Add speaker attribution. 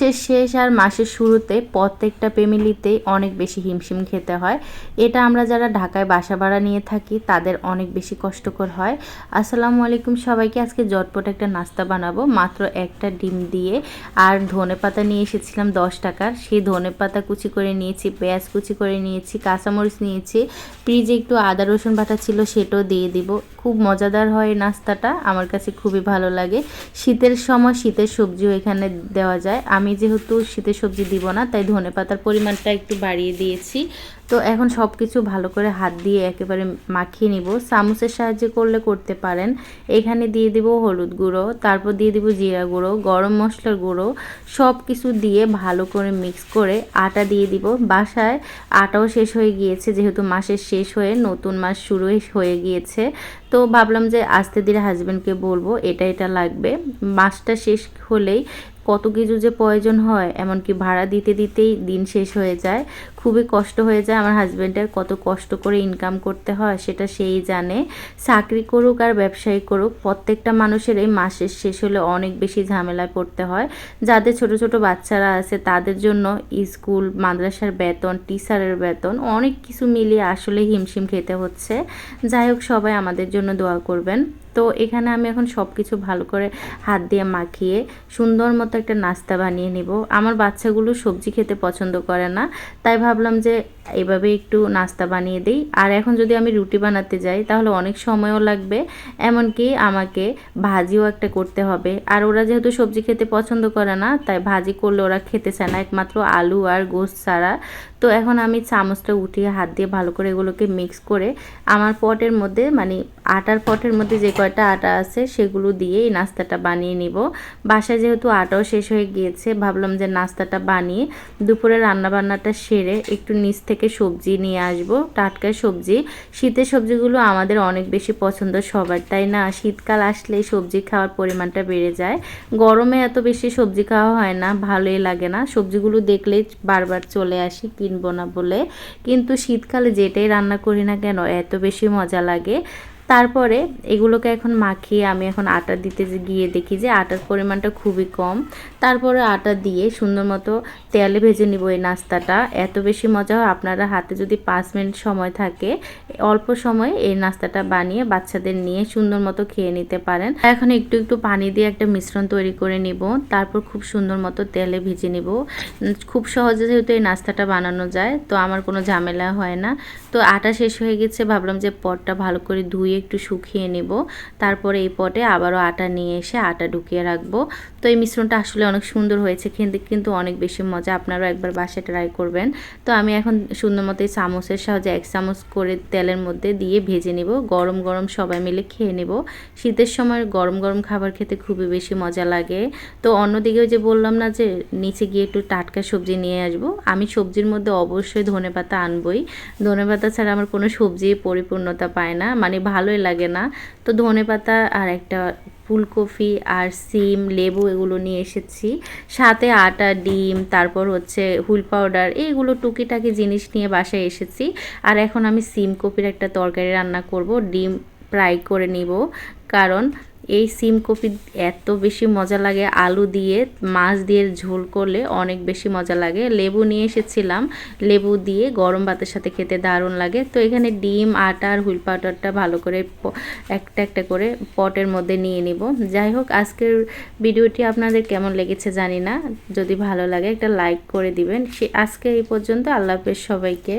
Speaker 1: মাসের শেষ আর মাসের শুরুতে প্রত্যেকটা ফ্যামিলিতেই অনেক বেশি হিমশিম খেতে হয়। এটা আমরা যারা ঢাকায় বাসা ভাড়া নিয়ে থাকি, তাদের অনেক বেশি কষ্টকর হয়। আসসালামু আলাইকুম সবাইকে, আজকে জটপট একটা নাস্তা বানাবো। মাত্র একটা ডিম দিয়ে আর ধনে পাতা নিয়ে এসেছিলাম দশ টাকার। সেই ধনে পাতা কুচি করে নিয়েছি, পেঁয়াজ কুচি করে নিয়েছি, কাঁচামরিচ নিয়েছি। ফ্রিজে একটু আদা, রসুন বাটা ছিল সেটাও দিয়ে দিব। খুব মজাদার হয় নাস্তাটা, আমার কাছে খুবই ভালো লাগে। শীতের সময় শীতের সবজিও এখানে দেওয়া যায়। আমি যেহেতু শীতের সবজি দিব না, তাই ধনে পাতার পরিমাণটা একটু বাড়িয়ে দিয়েছি। তো এখন সব কিছু ভালো করে হাত দিয়ে একেবারে মাখিয়ে নিব। চামচের সাহায্যে করলে করতে পারেন। এখানে দিয়ে দিব হলুদ গুঁড়ো, তারপর দিয়ে দিব জিরা গুঁড়ো, গরম মশলার গুঁড়ো সব কিছু দিয়ে ভালো করে মিক্স করে আটা দিয়ে দিব। বাসায় আটাও শেষ হয়ে গিয়েছে, যেহেতু মাসের শেষ হয়ে নতুন মাস শুরু হয়ে গিয়েছে। তো ভাবলাম যে আস্তে ধীরে হাজব্যান্ডকে বলব, এটা এটা লাগবে। মাসটা শেষ হলেই কত কিছু যে প্রয়োজন হয়, এমনকি ভাড়া দিতে দিতেই দিন শেষ হয়ে যায়, খুবই কষ্ট হয়ে যায়। আমার হাজব্যান্ডের কত কষ্ট করে ইনকাম করতে হয়, সেটা সেই জানে। চাকরি করুক আর ব্যবসায়ী করুক, প্রত্যেকটা মানুষের এই মাসের শেষ হলে অনেক বেশি ঝামেলায় পড়তে হয়। যাদের ছোট ছোট বাচ্চারা আছে, তাদের জন্য স্কুল, মাদ্রাসার বেতন, টিচারের বেতন, অনেক কিছু মিলিয়ে আসলে হিমশিম খেতে হচ্ছে। যাই হোক, সবাই আমাদের জন্য দোয়া করবেন। তো এখানে আমি এখন সব কিছু ভালো করে হাত দিয়ে মাখিয়ে সুন্দর মতো একটা নাস্তা বানিয়ে নিব। আমার বাচ্চাগুলো সবজি খেতে পছন্দ করে না, তাই ভাবলাম যে এভাবে একটু নাস্তা বানিয়ে দিই। আর এখন যদি আমি রুটি বানাতে যাই, তাহলে অনেক সময়ও লাগবে, এমনকি আমাকে ভাজিও একটা করতে হবে। আর ওরা যেহেতু সবজি খেতে পছন্দ করে না, তাই ভাজি করলে ওরা খেতে চায় না। একমাত্র আলু আর গোস্ত ছাড়া। তো এখন আমি চামচটা উঠিয়ে হাত দিয়ে ভালো করে এগুলোকে মিক্স করে আমার পটের মধ্যে মানে আটার পটের মধ্যে যে কয়টা আটা আছে সেগুলো দিয়ে এই নাস্তাটা বানিয়ে নিব। বাসায় যেহেতু আটাও শেষ হয়ে গিয়েছে, ভাবলাম যে নাস্তাটা বানিয়ে দুপুরে রান্নাবান্নাটা সেরে একটু নিচ থেকে সবজি নিয়ে আসব টাটকা সবজি। শীতের সবজিগুলো আমাদের অনেক বেশি পছন্দ সবার, তাই না? শীতকাল আসলেই সবজি খাওয়ার পরিমাণটা বেড়ে যায়। গরমে এত বেশি সবজি খাওয়া হয় না, ভালোই লাগে না। সবজিগুলো দেখলেই বারবার চলে আসি কিনবো না বলে। কিন্তু শীতকালে যেটাই রান্না করি না কেন এত বেশি মজা লাগে। তারপরে এগুলোকে এখন মাখিয়ে আমি এখন আটা দিতে গিয়ে দেখি যে আটার পরিমাণটা খুবই কম। তারপরে আটা দিয়ে সুন্দর মতো তেলে ভেজে নিব এই নাস্তাটা। এত বেশি মজা হয়, আপনারা হাতে যদি পাঁচ মিনিট সময় থাকে, অল্প সময়ে এই নাস্তাটা বানিয়ে বাচ্চাদের নিয়ে সুন্দর মতো খেয়ে নিতে পারেন। এখন একটু একটু পানি দিয়ে একটা মিশ্রণ তৈরি করে নিব, তারপর খুব সুন্দর মতো তেলে ভেজে নিব। খুব সহজে যেহেতু এই নাস্তাটা বানানো যায়, তো আমার কোনো ঝামেলা হয় না। তো আটা শেষ হয়ে গেছে, ভাবলাম যে পটটা ভালো করে ধুয়ে একটু শুকিয়ে নেব। তারপরে এই পটে আবারও আটা নিয়ে এসে আটা ঢুকিয়ে রাখব। তো এই মিশ্রণটা আসলে অনেক সুন্দর হয়েছে, খেতে কিন্তু অনেক বেশি মজা। আপনারাও একবার বাসায় ট্রাই করবেন। তো আমি এখন সুন্দর মতো এই চামচের সাহায্যে এক চামচ করে তেলের মধ্যে দিয়ে ভেজে নেব। গরম গরম সবাই মিলে খেয়ে নেব। শীতের সময় গরম গরম খাবার খেতে খুবই বেশি মজা লাগে। তো অন্যদিকেও যে বললাম না যে, নিচে গিয়ে একটু টাটকা সবজি নিয়ে আসব। আমি সবজির মধ্যে অবশ্যই ধনে পাতা আনবই। ধনে পাতা ছাড়া আমার কোনো সবজি পরিপূর্ণতা পায় না। মানে ভালোই লাগে না। তো ধনে পাতা আর একটা ফুলকপি আর সিম, লেবু এগুলো নিয়ে এসেছি। সাথে আটা, ডিম, তারপর হচ্ছে হুইল পাউডার এইগুলো টুকিটাকি জিনিস নিয়ে বাসায় এসেছি। আর এখন আমি সিম কপির একটা তরকারি রান্না করব, ডিম ফ্রাই করে নিব। কারণ এই সিম কপি এত বেশি মজা লাগে, আলু দিয়ে, মাছ দিয়ে ঝোল করলে অনেক বেশি মজা লাগে। লেবু নিয়ে এসেছিলাম, লেবু দিয়ে গরম ভাতের সাথে খেতে দারুণ লাগে। তো এখানে ডিম, আটা আর হুইল পাউডারটা ভালো করে একটা একটা করে পটের মধ্যে নিয়ে নিব। যাই হোক, আজকের ভিডিওটি আপনাদের কেমন লেগেছে জানি না। যদি ভালো লাগে একটা লাইক করে দিবেন। সে, আজকে এই পর্যন্ত, আল্লাহ হাফেজ সবাইকে।